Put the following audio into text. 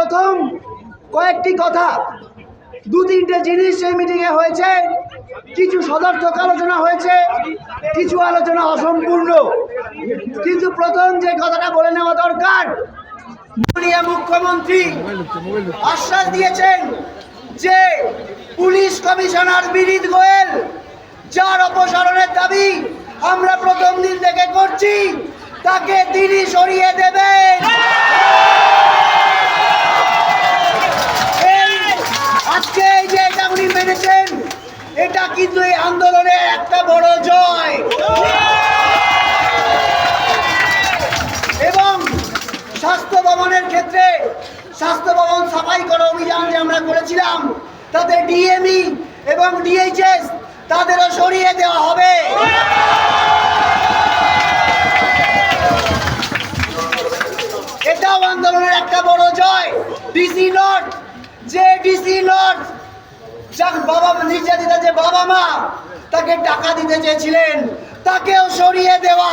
প্রথম কয়েকটি কথা। দু তিনটে জিনিস সেই মিটিংয়ে হয়েছে। কিছু সদর্থক আলোচনা হয়েছে, কিছু আলোচনা অসম্পূর্ণ। কিন্তু প্রথম যে কথাটা বলে নেওয়া দরকার মুখ্যমন্ত্রী আশ্বাস দিয়েছেন যে পুলিশ কমিশনার বিনীত গোয়েল, যার অপসারণের দাবি আমরা প্রথম দিন থেকে করছি, তাকে তিনি সরিয়ে আজকে এই যে এটা উনি মেনেছেন, এটা কিন্তু এই আন্দোলনের একটা বড় জয়। এবং স্বাস্থ্য ভবনের ক্ষেত্রে স্বাস্থ্য ভবন সাফাই করা অভিযান যে আমরা করেছিলাম, তাতে ডিএমই এবং ডিএইচএস তাদেরও সরিয়ে দেওয়া হবে। এটাও আন্দোলনের একটা বড় জয়। ডিসি নট যে ডিসি নট যার বাবা নির্যাতিতা যে বাবা মা, তাকে টাকা দিতে চেয়েছিলেন, তাকেও সরিয়ে দেওয়া